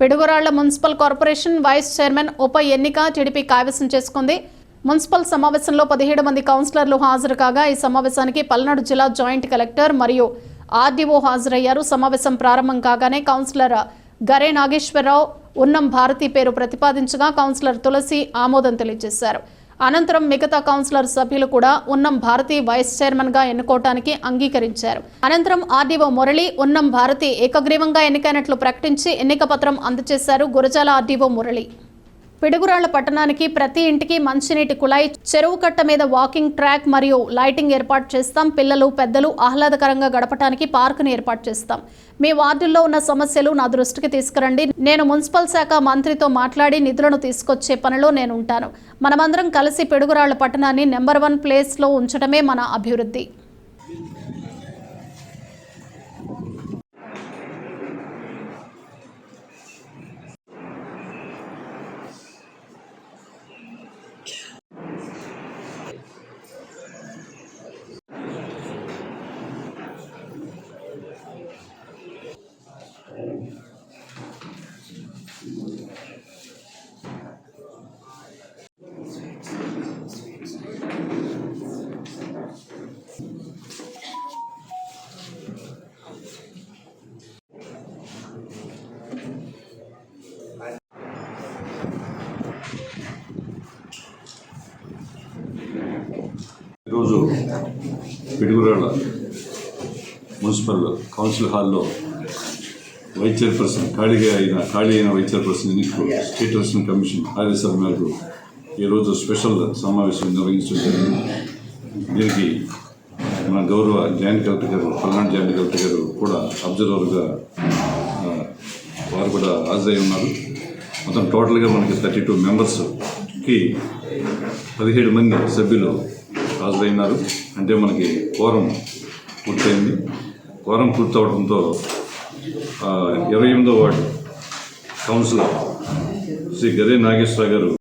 Piduguralla municipal corporation vice chairman ఉప ఎన్నిక TDP కైవసం చేసుకుంది. మున్సిపల్ సమావేశంలో పదిహేడు మంది కౌన్సిలర్లు హాజరు కాగా ఈ సమావేశానికి పల్నాడు జిల్లా జాయింట్ కలెక్టర్ మరియు ఆర్డీఓ హాజరయ్యారు. సమావేశం ప్రారంభం కాగానే కౌన్సిలర్ గరే నాగేశ్వరరావు ఉన్నం భారతి పేరు ప్రతిపాదించగా కౌన్సిలర్ తులసి ఆమోదం తెలియజేశారు. అనంతరం మిగతా కౌన్సిలర్ సభ్యులు కూడా ఉన్నం భారతి వైస్ చైర్మన్గా ఎన్నుకోవటానికి అంగీకరించారు. అనంతరం ఆర్డీఓ మురళి ఉన్నం భారతి ఏకగ్రీవంగా ఎన్నికైనట్లు ప్రకటించి ఎన్నిక పత్రం అందజేశారు గురజాల ఆర్డీఓ మురళి. పిడుగురాళ్ళ పట్టణానికి ప్రతి ఇంటికి మంచినీటి కుళాయి చెరువు కట్ట మీద వాకింగ్ ట్రాక్ మరియు లైటింగ్ ఏర్పాటు చేస్తాం. పిల్లలు పెద్దలు ఆహ్లాదకరంగా గడపడానికి పార్కును ఏర్పాటు చేస్తాం. మీ వార్డుల్లో ఉన్న సమస్యలు నా దృష్టికి తీసుకురండి. నేను మున్సిపల్ శాఖ మంత్రితో మాట్లాడి నిధులను తీసుకొచ్చే పనిలో నేను ఉంటాను మనమందరం కలిసి పిడుగురాళ్ళ పట్టణాన్ని నెంబర్ వన్ ప్లేస్లో ఉంచడమే మన అభివృద్ధి. ఈరోజు పిడుగురాళ్ళ మున్సిపల్ కౌన్సిల్ హాల్లో వైస్ చైర్పర్సన్ ఖాళీగా అయిన ఖాళీ అయిన వైస్ చైర్పర్సన్ ఎన్నికలు స్టేట్ ఎలక్షన్ కమిషన్ ఆదేశాల మేరకు ఈరోజు స్పెషల్ సమావేశం నిర్వహించడం జరిగింది. దీనికి మన గౌరవ జాయింట్ కలెక్టర్ గారు పల్నాడు జాయింట్ కలెక్టర్ గారు కూడా అబ్జర్వర్గా వారు కూడా హాజరై ఉన్నారు. మొత్తం టోటల్గా మనకి థర్టీ టూ మెంబర్స్కి పదిహేడు మంది సభ్యులు హాజరైనారు. అంటే మనకి కోరం పూర్తయింది. కోరం పూర్తవడంతో ఇరవై ఎనిమిదో వార్డు కౌన్సిలర్ శ్రీ గదే నాగేశ్వర గారు